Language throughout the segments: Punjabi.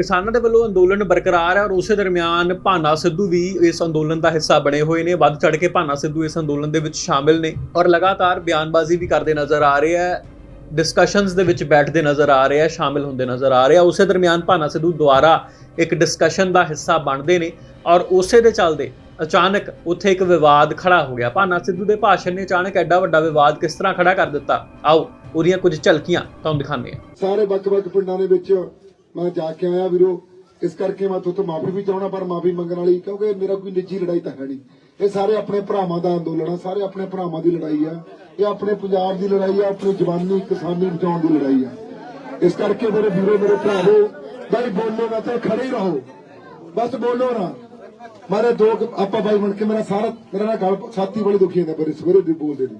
ਕਿਸਾਨਾਂ ਦੇ ਵੱਲੋਂ ਅੰਦੋਲਨ ਬਰਕਰਾਰ ਹੈ ਔਰ ਉਸੇ ਦਰਮਿਆਨ ਭਾਨਾ ਸਿੱਧੂ ਵੀ ਇਸ ਅੰਦੋਲਨ ਦਾ ਹਿੱਸਾ ਬਣੇ ਹੋਏ ਨੇ। ਵੱਧ ਚੜ ਕੇ ਭਾਨਾ ਸਿੱਧੂ ਇਸ ਅੰਦੋਲਨ ਦੇ ਵਿੱਚ ਸ਼ਾਮਿਲ ਨੇ ਔਰ ਲਗਾਤਾਰ ਬਿਆਨਬਾਜ਼ੀ ਵੀ ਕਰਦੇ ਨਜ਼ਰ ਆ ਰਹੇ ਹੈ। ਡਿਸਕਸ਼ਨਸ ਦੇ ਵਿੱਚ ਬੈਠਦੇ ਨਜ਼ਰ ਆ ਰਹੇ ਆ ਸ਼ਾਮਿਲ ਹੁੰਦੇ ਨਜ਼ਰ ਆ ਰਹੇ ਆ ਉਸੇ ਦਰਮਿਆਨ ਭਾਨਾ ਸਿੱਧੂ ਦੁਆਰਾ ਇੱਕ ਡਿਸਕਸ਼ਨ ਦਾ ਹਿੱਸਾ ਬਣਦੇ ਨੇ ਔਰ ਉਸੇ ਦੇ ਚੱਲਦੇ ਅਚਾਨਕ ਉੱਥੇ ਇੱਕ ਵਿਵਾਦ ਖੜਾ ਹੋ ਗਿਆ। ਭਾਨਾ ਸਿੱਧੂ ਦੇ ਭਾਸ਼ਣ ਨੇ ਅਚਾਨਕ ਐਡਾ ਵੱਡਾ ਵਿਵਾਦ ਕਿਸ ਤਰ੍ਹਾਂ ਖੜਾ ਕਰ ਦਿੱਤਾ? ਆਓ, ਉਹਦੀਆਂ ਕੁਝ ਝਲਕੀਆਂ ਤੁਹਾਨੂੰ ਦਿਖਾਉਂਦੇ ਹਾਂ। ਸਾਰੇ ਵੱਖ-ਵੱਖ ਪਿੰਡਾਂ ਦੇ ਵਿੱਚ ਮੈਂ ਜਾ ਕੇ ਆਇਆ ਵੀਰੋ, ਇਸ ਕਰਕੇ ਮੈਂ ਤੁਹਾਡੇ ਤੋਂ ਮਾਫੀ ਵੀ ਚਾਹਣਾ ਪਰ ਮਾਫੀ ਮੰਗਣ ਵਾਲੀ ਕਿਉਂਕਿ ਮੇਰਾ ਕੋਈ ਨਿੱਜੀ ਲੜਾਈ ਤਾਂ ਹੈ ਨਹੀਂ। ਇਹ ਸਾਰੇ ਆਪਣੇ ਭਰਾਵਾਂ ਦਾ ਅੰਦੋਲਨ ਆ, ਸਾਰੇ ਆਪਣੇ ਭਰਾਵਾਂ ਦੀ ਲੜਾਈ ਆ। ਇਹ ਆਪਣੇ ਪੰਜਾਬ ਦੀ ਲੜਾਈ ਆ, ਆਪਣੀ ਜਵਾਨੀ, ਕਿਸਾਨੀ ਬਚਾਉਣ ਦੀ ਲੜਾਈ ਆ। ਇਸ ਕਰਕੇ ਮੇਰੇ ਵੀਰੋ, ਮੇਰੇ ਭਰਾਵੋ, ਬਾਈ ਬੋਲੋ ਨਾ ਤੇ ਖੜੇ ਹੀ ਰਹੋ। ਬਸ ਬੋਲੋ ਨਾ। ਮਾਰੇ ਦੋ ਕੁ- ਆਪਾਂ ਬਾਈ ਬਣ ਕੇ ਮੇਰਾ ਸਾਰਾ ਮੇਰਾ ਨਾ ਗਲ ਛਾਤੀ ਬੜੀ ਦੁਖੀ ਜਾਂਦਾ ਪਰ ਸਵੇਰੇ ਦੀ ਬੋਲਦੇ ਨਹੀਂ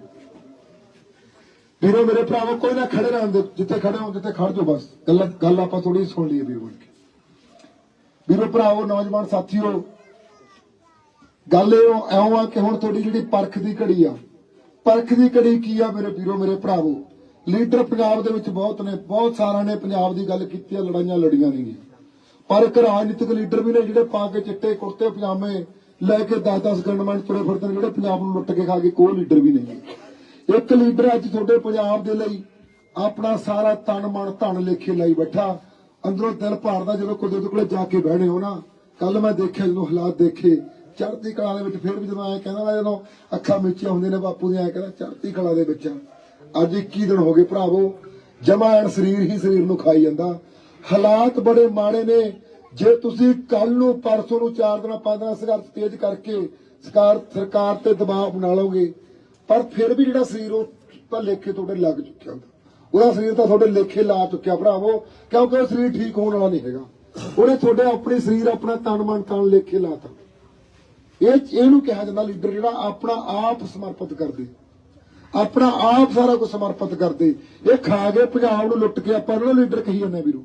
ਵੀਰੋ, ਮੇਰੇ ਭਰਾਵੋ, ਕੋਈ ਨਾ ਖੜੇ ਰਹਿੰਦੇ ਜਿੱਥੇ ਖੜੇ ਹੋ ਜਿੱਥੇ ਖੜ ਜਾਓ ਬਸ। ਗੱਲ ਗੱਲ ਆਪਾਂ ਥੋੜੀ ਸੁਣ ਲਈਏ ਵੀਰ ਬਣ ਕੇ ਵੀਰੋ, ਭਰਾਵੋ, ਨੌਜਵਾਨ ਸਾਥੀਓ, ਗੱਲ ਇਹ ਐਉਂ ਆ ਕਿ ਹੁਣ ਤੁਹਾਡੀ ਜਿਹੜੀ ਪਰਖ ਦੀ ਘੜੀ ਆ, ਪਰਖ ਦੀ ਘੜੀ ਕੀ ਆ ਮੇਰੇ ਵੀਰੋ, ਮੇਰੇ ਭਰਾਵੋ? ਲੀਡਰ ਪੰਜਾਬ ਦੇ ਵਿੱਚ ਬਹੁਤ ਨੇ, ਬਹੁਤ ਸਾਰਿਆਂ ਨੇ ਪੰਜਾਬ ਦੀ ਗੱਲ ਕੀਤੀ ਆ, ਲੜਾਈਆਂ ਲੜੀਆਂ ਨਹੀਂ ਪਰ ਇੱਕ ਰਾਜਨੀਤਿਕ ਲੀਡਰ ਵੀ ਨੇ ਜਿਹੜੇ ਪਾ ਕੇ ਚਿੱਟੇ ਕੁੜਤੇ, ਪਜਾਮੇ ਲੈ ਕੇ 10-10 ਗੰਡਮੈਂਟ ਤੁਰੇ ਫਿਰਦੇ ਨੇ, ਜਿਹੜੇ ਪੰਜਾਬ ਨੂੰ ਲੁੱਟ ਕੇ ਖਾ ਕੇ, ਕੋਈ ਲੀਡਰ ਵੀ ਨਹੀਂ ਇੱਕ ਲੀਡਰ ਅੱਜ ਤੁਹਾਡੇ ਪੰਜਾਬ ਦੇ ਲਈ ਆਪਣਾ ਸਾਰਾ ਤਨ ਮਨ ਧਨ ਲੇਖੇ ਲਈ ਬੈਠਾ। ਅੰਦਰੋਂ ਦਿਲ ਭਾਰਦਾ ਜਦੋਂ ਕੁਦਰਤ ਕੋਲੇ ਜਾ ਕੇ ਬਹਿਣੇ ਹੋ ਨਾ ਕੱਲ ਮੈਂ ਦੇਖਿਆ ਜਦੋਂ ਹਾਲਾਤ ਦੇਖੇ, ਚੜ੍ਹਦੀ ਕਲਾ ਦੇ ਵਿੱਚ ਫਿਰ ਵੀ ਜਦੋਂ ਐ ਕਹਿੰਦਾ ਨਾ ਜਦੋਂ ਅੱਖਾਂ ਮੀਚੀਆਂ ਹੁੰਦੀਆਂ ਨੇ ਬਾਪੂ ਦੀਆਂ, ਐ ਕਹਿੰਦਾ ਚੜ੍ਹਦੀ ਕਲਾ ਦੇ ਵਿੱਚ ਅੱਜ 21 ਦਿਨ ਹੋ ਗਏ ਭਰਾਵੋ, ਜਮਾ ਸਰੀਰ ਹੀ ਸਰੀਰ ਨੂੰ ਖਾਈ ਜਾਂਦਾ। ਹਾਲਾਤ ਬੜੇ ਮਾੜੇ ਨੇ। ਜੇ ਤੁਸੀਂ ਕੱਲ ਨੂੰ, ਪਰਸੋਂ ਨੂੰ, ਚਾਰ ਦਿਨਾਂ, ਪੰਜ ਦਿਨਾਂ ਸੰਘਰਸ਼ ਤੇਜ਼ ਕਰਕੇ ਸਰਕਾਰ ਸਰਕਾਰ ਤੇ ਦਬਾਅ ਬਣਾ ਲਓਗੇ ਪਰ ਫਿਰ ਵੀ ਜਿਹੜਾ ਸਰੀਰ ਉਹ ਤਾਂ ਲੇਖੇ ਤੁਹਾਡੇ ਲੱਗ ਚੁੱਕਿਆ ਹੁੰਦਾ। ਉਹਦਾ ਸਰੀਰ ਤਾਂ ਤੁਹਾਡੇ ਲੇਖੇ ਲਾ ਚੁੱਕਿਆ ਭਰਾਵੋ, ਕਿਉਂਕਿ ਉਹ ਸਰੀਰ ਠੀਕ ਹੋਣ ਵਾਲਾ ਨਹੀਂ ਹੈਗਾ। ਉਹਨੇ ਤੁਹਾਡੇ ਆਪਣੇ ਸਰੀਰ ਆਪਣਾ ਤਨ ਮਨ ਤਨ ਲੇਖੇ ਲਾਤਾ ਇਹ ਇਹਨੂੰ ਕਿਹਾ ਜਾਂਦਾ ਲੀਡਰ ਜਿਹੜਾ ਆਪਣਾ ਆਪ ਸਮਰਪਿਤ ਕਰਦੇ। ਆਪਣਾ ਆਪ ਸਾਰਾ ਕੁਝ ਸਮਰਪਿਤ ਕਰਦੇ। ਇਹ ਖਾ ਕੇ ਪੰਜਾਬ ਨੂੰ ਲੁੱਟ ਕੇ ਆਪਾਂ ਉਹਨਾਂ ਲੀਡਰ ਕਹੀ ਜਾਂਦੇ ਆ ਵੀਰੋ।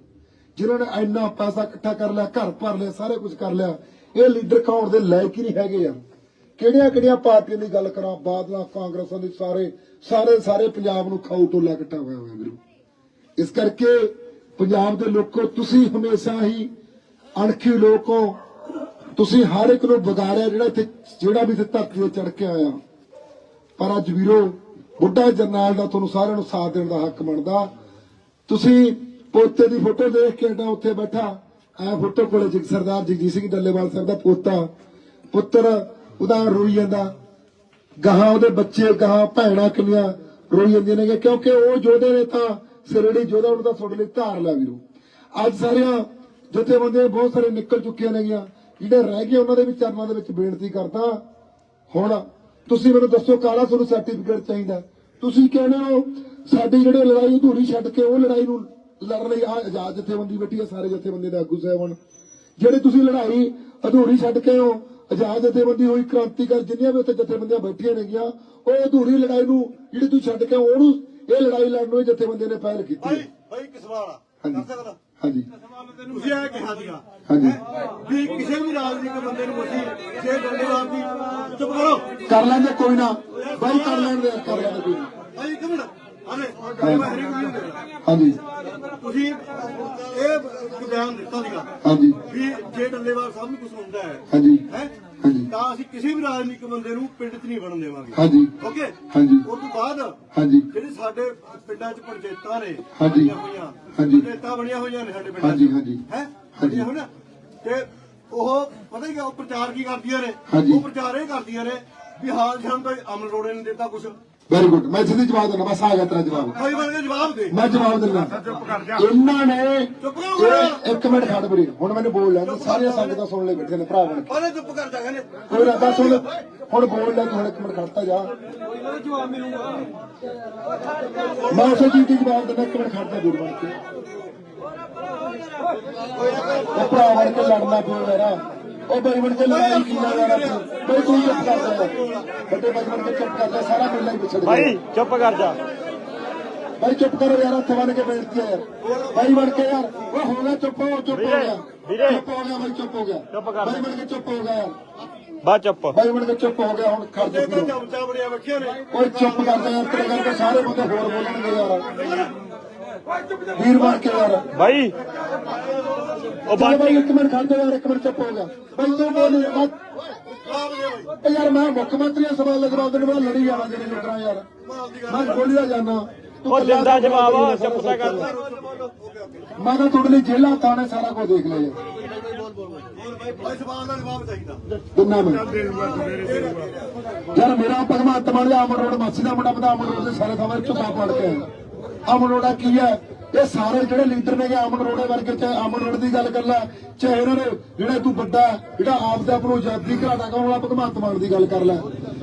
ਜਿਨ੍ਹਾਂ ਨੇ ਇੰਨਾ ਪੈਸਾ ਇਕੱਠਾ ਕਰ ਲਿਆ, ਘਰ ਭਰ ਲਿਆ, ਸਾਰੇ ਕੁਝ ਕਰ ਲਿਆ। ਇਹ ਲੀਡਰ ਕਹਾਉਣ ਦੇ ਲਾਇਕ ਹੀ ਨਹੀਂ ਹੈਗੇ ਯਾਰ ਕਿਹੜੀਆਂ ਕਿਹੜੀਆਂ ਪਾਰਟੀਆਂ ਦੀ ਗੱਲ ਕਰਾਂ? ਬਾਦਲਾਂ ਕਾਂਗਰਸਾਂ ਦੀ ਸਾਰੇ ਸਾਰੇ ਸਾਰੇ ਪੰਜਾਬ ਨੂੰ ਖਾਊ ਟੋਲਾ ਇਕੱਠਾ ਹੋਇਆ ਹੋਇਆ ਵੀਰੋ ਇਸ ਕਰਕੇ ਪੰਜਾਬ ਦੇ ਲੋਕੋ, ਤੁਸੀਂ ਹਮੇਸ਼ਾ ਹੀ ਅਣਖੀ ਲੋਕੋ ਤੁਸੀਂ ਹਰ ਇੱਕ ਨੂੰ ਵਿਗਾੜਿਆ ਜਿਹੜਾ ਇੱਥੇ, ਜਿਹੜਾ ਵੀ ਇੱਥੇ ਧਰਤੀ ਤੇ ਚੜ ਕੇ ਆਇਆ। ਪਰ ਅੱਜ ਵੀਰੋ, ਬੁੱਢਾ ਜਰਨੈਲ ਦਾ ਤੁਹਾਨੂੰ ਸਾਰਿਆਂ ਨੂੰ ਸਾਥ ਦੇਣ ਦਾ ਹੱਕ ਬਣਦਾ। ਤੁਸੀਂ ਪੋਤੇ ਦੀ ਫੋਟੋ ਦੇਖ ਕੇ ਏਡਾ ਉੱਥੇ ਬੈਠਾ। ਐ ਫੋਟੋ ਕੋਲੇ ਸਰਦਾਰ ਜਗਜੀਤ ਸਿੰਘ ਡੱਲੇਵਾਲ ਸਾਹਿਬ ਦਾ ਪੋਤਾ। ਪੁੱਤਰ ਉਹਦਾ ਰੋਈ ਜਾਂਦਾ। ਗਾਹਾਂ ਉਹਦੇ ਬੱਚੇ, ਗਾਹਾਂ ਭੈਣਾਂ ਕਿੰਨੀਆਂ ਰੋਈ ਜਾਂਦੀਆਂ ਨੇ ਕਿਉਂਕਿ ਉਹ ਯੋਧੇ ਨੇ ਤਾਂ ਸਿਰੜੀ ਯੋਧਾ ਉਹਨੂੰ ਤਾਂ ਤੁਹਾਡੇ ਲਈ ਧਾਰ ਲਿਆ ਵੀਰੋ। ਅੱਜ ਸਾਰਿਆਂ ਜਥੇਬੰਦੀਆਂ ਬਹੁਤ ਸਾਰੇ ਨਿਕਲ ਚੁੱਕੀਆਂ ਨੇਗੀਆਂ। ਜਿਹੜੇ ਰਹਿ ਗਏ ਉਹਨਾਂ ਦੇ ਵੀ ਚਰਨਾਂ ਦੇ ਵਿੱਚ ਬੇਨਤੀ ਕਰਦਾ। ਹੁਣ ਤੁਸੀਂ ਮੈਨੂੰ ਦੱਸੋ ਕਾਲਾ ਤੁਹਾਨੂੰ ਸਰਟੀਫਿਕੇਟ ਚਾਹੀਦਾ? ਤੁਸੀਂ ਕਹਿੰਦੇ ਹੋ ਸਾਡੀ ਜਿਹੜੀ ਲੜਾਈ ਅਧੂਰੀ ਛੱਡ ਕੇ ਉਹ ਲੜਾਈ ਨੂੰ ਲੜਨ ਲਈ ਆ ਆਜ਼ਾਦ ਜਥੇਬੰਦੀ ਬੈਠੀ ਹੈ ਸਾਰੇ ਜਥੇਬੰਦੀ ਦੇ ਆਗੂ ਸਾਹਿਬਾਨ ਜਿਹੜੇ ਤੁਸੀਂ ਲੜਾਈ ਅਧੂਰੀ ਛੱਡ ਕੇ ਹੋ ਆਜ਼ਾਦ ਜਥੇਬੰਦੀ ਹੋਈ ਕ੍ਰਾਂਤੀਕਾਰ ਜਿੰਨੀਆਂ ਵੀ ਉੱਥੇ ਜਥੇਬੰਦੀਆਂ ਬੈਠੀਆਂ ਨੇਗੀਆਂ ਉਹ ਅਧੂਰੀ ਲੜਾਈ ਨੂੰ ਜਿਹੜੀ ਤੁਸੀਂ ਛੱਡ ਕੇ ਉਹਨੂੰ ਇਹ ਲੜਾਈ ਲੜਨ ਨੂੰ ਜਥੇਬੰਦੀਆਂ ਨੇ ਪਹਿਲ ਕੀਤੀ ਭਾਈ। ਭਾਈ ਇੱਕ ਸਵਾਲ ਆ। ਹਾਂਜੀ। ਹਾਂਜੀ। ਤੁਸੀਂ ਇਹ ਕਿਹਾ ਸੀਗਾ ਹਾਂਜੀ। ਵੀ ਕਿਸੇ ਵੀ ਰਾਜਨੀਤਿਕ ਬੰਦੇ ਨੂੰ ਅਸੀਂ ਛੇ ਡੰਡੇ ਲਾਤੀ ਚੁੱਪ ਕਰੋ। ਕਰ ਲੈਂਦੇ ਕੋਈ ਨਾ। ਬਾਈ ਕਰ ਲੈਂਦੇ ਕਰ ਲੈਂਦੇ ਕੋਈ ਨਾ। ਭਾਈ ਇੱਕ ਮਿੰਟ। ਹਾਂਜੀ। ਤੁਸੀਂ ਇਹ ਬਿਆਨ ਦਿੱਤਾ ਸੀਗਾ ਹਾਂਜੀ। ਵੀ ਜੇ ਡੱਲੇਵਾਲ ਸਾਹਿਬ ਨੂੰ ਕੁਝ ਹੁੰਦਾ ਹੈ ਹਾਂਜੀ। ਹੈ ਹਾਂਜੀ। ਤਾਂ ਅਸੀਂ ਕਿਸੇ ਵੀ ਰਾਜਨੀਤਿਕ ਬੰਦੇ ਨੂੰ ਪਿੰਡ 'ਚ ਨਹੀਂ ਵੜਨ ਦੇਵਾਂਗੇ। ਹਾਂਜੀ। ਓਕੇ? ਹਾਂਜੀ। ਉਸ ਤੋਂ ਬਾਅਦ ਹਾਂਜੀ। ਜਿਹੜੇ ਸਾਡੇ ਪਿੰਡਾਂ 'ਚ ਪੰਚਾਇਤਾਂ ਨੇ ਹਾਂਜੀ। ਹਾਂਜੀ। ਪੰਚਾਇਤਾਂ ਬਣੀਆਂ ਹੋਈਆਂ ਨੇ ਸਾਡੇ ਪਿੰਡਾਂ 'ਚ। ਹਾਂਜੀ, ਹਾਂਜੀ। ਹੈ? ਹਾਂਜੀ। ਬਣੀਆਂ ਹੋਈਆਂ। ਤੇ ਉਹ ਪਤਾ ਹੀ ਉਹ ਪ੍ਰਚਾਰ ਕੀ ਕਰਦੀਆਂ ਨੇ। ਉਹ ਪ੍ਰਚਾਰ ਇਹ ਕਰਦੀਆਂ ਨੇ ਵੀ ਹਾਲ ਸਾਨੂੰ ਕੋਈ ਅਮਲ ਰੋੜੇ ਨੇ ਦਿੱਤਾ ਕੁਛ। ਵੈਰੀ ਗੁੱਡ ਮੈਂ ਸਿੱਧੀ ਜਵਾਬ ਦੇਣਾ ਬਸ ਆ ਗਿਆ ਤੇਰਾ ਜਵਾਬ। ਭਾਈ ਬਣ ਕੇ ਜਵਾਬ ਦੇ। ਮੈਂ ਜਵਾਬ ਦਿੰਦਾ। ਇਹਨਾਂ ਨੇ ਚੁੱਪ ਕਰੋ ਇੱਕ ਮਿੰਟ ਖੜ ਬਰੀ ਹੁਣ ਮੈਨੂੰ ਬੋਲ ਲੈਣ ਸਾਰੀਆਂ ਸੰਗਤਾਂ ਸੁਣ ਲੈ ਬੈਠੇ ਨੇ ਭਰਾ ਬਣ ਉਹਨੇ ਚੁੱਪ ਕਰ ਜਾ ਕਹਿੰਦੇ। ਕੋਈ ਨਾ ਦੱਸ ਹੁਣ ਬੋਲ ਲੈ ਤੂੰ ਹੁਣ ਇੱਕ ਮਿੰਟ ਖੜਤਾ ਜਾ। ਮੈਂ ਉਸੇ ਚੀਜ਼ ਦੀ ਜਵਾਬ ਦਿੰਦਾ ਇੱਕ ਮਿੰਟ ਖੜਦਾ ਵੀਰ ਬਣ ਕੇ। ਭਰਾ ਬਣ ਕੇ ਲੜਨਾ ਪਿਓ ਮੇਰਾ। ਉਹ ਬਈ ਬਣ ਕੇ ਲੜਾਈ ਕੀ ਨਾ ਯਾਰ ਬਈ ਤੂੰ ਚੁੱਪ ਕਰ ਜਾ। ਵੱਡੇ ਬਈ ਬਣ ਕੇ ਚੁੱਪ ਕਰ ਜਾ ਸਾਰਾ ਮੇਲਾ ਹੀ ਵਿਛੜ ਗਿਆ ਭਾਈ ਚੁੱਪ ਕਰ ਜਾ। ਭਾਈ ਚੁੱਪ ਕਰੋ ਯਾਰ ਹੱਥ ਬੰਨ ਕੇ ਬੇਨਤੀ ਹੈ ਯਾਰ। ਭਾਈ ਬਣ ਕੇ ਯਾਰ। ਉਹ ਹੋ ਗਿਆ ਚੁੱਪ ਹੋ ਚੁੱਪ ਹੋ ਗਿਆ। ਵੀਰੇ। ਚੁੱਪ ਹੋ ਗਿਆ ਭਾਈ ਚੁੱਪ ਹੋ ਗਿਆ। ਚੁੱਪ ਕਰ। ਭਾਈ ਬਣ ਕੇ ਚੁੱਪ ਹੋ ਗਿਆ ਯਾਰ। ਬਾ ਚੁੱਪ। ਭਾਈ ਬਣ ਕੇ ਚੁੱਪ ਹੋ ਗਿਆ ਹੁਣ ਖੜ ਜਾ। ਚਮਚਾ ਬੜੀਆਂ ਬੈਠੀਆਂ ਨੇ। ਓਏ ਚੁੱਪ ਕਰ ਜਾ ਯਾਰ ਤੇਰੇ ਕਰਕੇ ਸਾਰੇ ਬੰਦੇ ਹੋਰ ਬੋਲਣਗੇ ਯਾਰ। ਵੀਰ ਬਣ ਕੇ ਯਾਰ। ਭਾਈ ਉਹ ਚੱਲ ਬਾਕੀ- ਬਾਈ ਇੱਕ ਮਿੰਟ ਖੜ ਜਾ ਯਾਰ ਇੱਕ ਮਿੰਟ ਚੁੱਪ ਹੋ ਜਾ। ਬਾਈ ਤੂੰ ਬੋਲ ਮਤ ਇਹ ਯਾਰ ਮੈਂ ਮੁੱਖ ਮੰਤਰੀ ਦਾ ਸਵਾਲ ਲਗਵਾ ਦੇਣ ਵਾਲਾ ਲੜੀ ਜਾਣਾ ਜਿਹੜੇ ਲੋਕਾਂ ਯਾਰ। ਮੈਂ ਬੋਲੀਦਾ ਜਾਣਾ ਤੂੰ ਉਹ ਗੱਲਾਂ ਦਿੰਦਾ ਤੋਂ ਜਵਾਬ ਬੋਲੀ ਚੁੱਪ ਤਾਂ ਕਰ। ਮੈਂ ਤਾਂ ਤੁਹਾਡੇ ਲਈ ਜੇਲਾ ਥਾਣੇ ਸਾਰਾ ਕੁਝ ਦੇਖ ਲਿਆ ਯਾਰ। ਭਾਈ ਸਵਾਲ ਦਾ ਜਵਾਬ ਚਾਹੀਦਾ ਦਿਨਾ ਯਾਰ ਮੇਰਾ ਮਾਨ ਦਾ ਅਮਰ ਰੋਡ ਮਾਸੀ ਦਾ ਮੁੰਡਾ ਬਦਾ ਅਮਰ ਰੋਡ ਦੇ ਸਾਰੇ ਥਾਂ ਝੁਕਾ ਪੜ ਕੇ। ਅਮਰ ਰੋਡਾ ਕੀ ਹੈ? ਇਹ ਸਾਰੇ ਜਿਹੜੇ ਲੀਡਰ ਨੇਗੇ ਅਮਨ ਰੋੜੇ ਵਰਗੇ ਚਾਹੇ ਅਮਨ ਰੋਡ ਦੀ ਗੱਲ ਕਰ ਲੈ ਚਾਹੇ ਇਹਨਾਂ ਨੇ ਜਿਹੜਾ ਤੂੰ ਵੱਡਾ ਜਿਹੜਾ ਆਪ ਦੇ ਆਪ ਨੂੰ ਆਜ਼ਾਦੀ ਘਰਾਟਾ ਕਰਾਉਣ ਵਾਲਾ ਭਗਵੰਤ ਮਾਨ ਦੀ ਗੱਲ ਕਰ ਲੈ।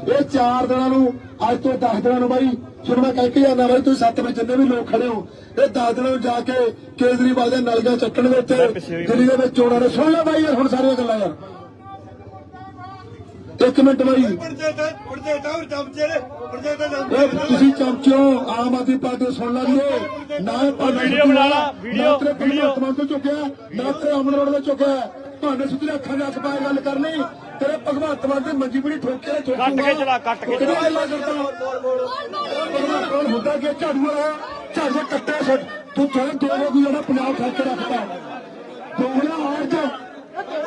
ਇਹ ਚਾਰ ਦਿਨਾਂ ਨੂੰ ਅੱਜ ਤੋਂ 10 ਦਿਨਾਂ ਨੂੰ ਬਾਈ ਜਦੋਂ ਮੈਂ ਕਹਿ ਕੇ ਜਾਂਦਾ ਬਾਈ ਤੁਸੀਂ ਸੱਤ ਵਜੇ ਜਿੰਨੇ ਵੀ ਲੋਕ ਖੜੇ ਹੋ ਇਹ 10 ਦਿਨਾਂ ਨੂੰ ਜਾ ਕੇ ਕੇਜਰੀਵਾਲ ਦੇ ਨਲਗਾ ਚੱਕਣ ਦੇ ਉੱਤੇ ਦਿੱਲੀ ਦੇ ਵਿੱਚ ਚੋਣਾਂ ਨੇ ਸੁਣ ਲੈ ਬਾਈ ਹੁਣ ਸਾਰੀਆਂ ਗੱਲਾਂ ਯਾਰ। ਇੱਕ ਮਿੰਟ ਬਾਈ। ਤੁਸੀਂ ਚਮਚੋ ਆਮ ਆਦਮੀ ਪਾਰਟੀ ਸੁਣ ਲਈਏ ਨਾ ਵੀਡੀਓ ਬਣਾ ਲਾ, ਵੀਡੀਓ, ਵੀਡੀਓ। ਮਾਨ ਤੋਂ ਚੁੱਕਿਆ ਨਾ ਤੇਰੇ ਅਮਨ ਰੋਡ ਤੋਂ ਚੁੱਕਿਆ। ਤੁਹਾਨੂੰ ਸਿੱਧੇ ਅੱਖਾਂ ਦੇ ਅੱਖ ਪਾਏ ਗੱਲ ਕਰਨੀ ਤੇਰੇ ਭਗਵੰਤ ਮਾਨ ਦੀ ਮੰਜੀ ਬੜੀ ਠੋਕੇ ਠੋਕੂਗਾ ਕੱਟ ਕੇ ਚਲਾ, ਕੱਟ ਕੇ ਕਿਹੜੀ ਚਲਾ। ਗੱਲਾਂ ਕਰਦਾ? ਭਗਵੰਤ ਹੁੰਦਾ ਕਿ ਝਾੜੂ ਵਾਲਾ ਝਾੜੂ ਕੱਟੇ ਛੱਡ ਤੂੰ ਚਾਹੇ ਦੋ ਲੋਕ ਜਿਹੜਾ ਪੰਜਾਬ ਕੇ ਰੱਖਦਾ। ਦੋਗਲਾ ਚ।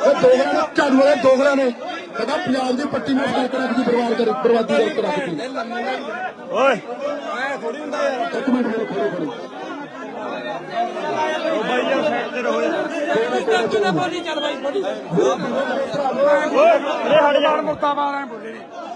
ਇਹ ਦੋਗਲਾ। ਝਾੜੂ ਵਾਲੇ ਦੋਗਲਾ ਨੇ। ਕਹਿੰਦਾ ਪੰਜਾਬ ਦੀ ਪੱਟੀ ਨੂੰ ਫੜ ਕੇ ਰੱਖਦੀ ਬਰਬਾਦ ਕਰ ਬਰਬਾਦੀ ਕਰਕੇ ਰੱਖਦੀ ਓਏ। ਇੱਕ ਮਿੰਟ ਮੇਰੇ ਖੜੇ ਖੜੇ ਉਹ ਬਾਈ ਯਾਰ ਸਾਈਡ ਤੇ ਰਹੋ। ਯਾਰ। ਬੋਲੀ ਚੱਲ ਬਾਈ ਬੋਲੀ ਓਏ ਇਹ ਹਟ ਜਾਣ ਮੁਰਤਾਬਾਦ ਐ ਬੋਲੀ। ਨਾ ਨਾ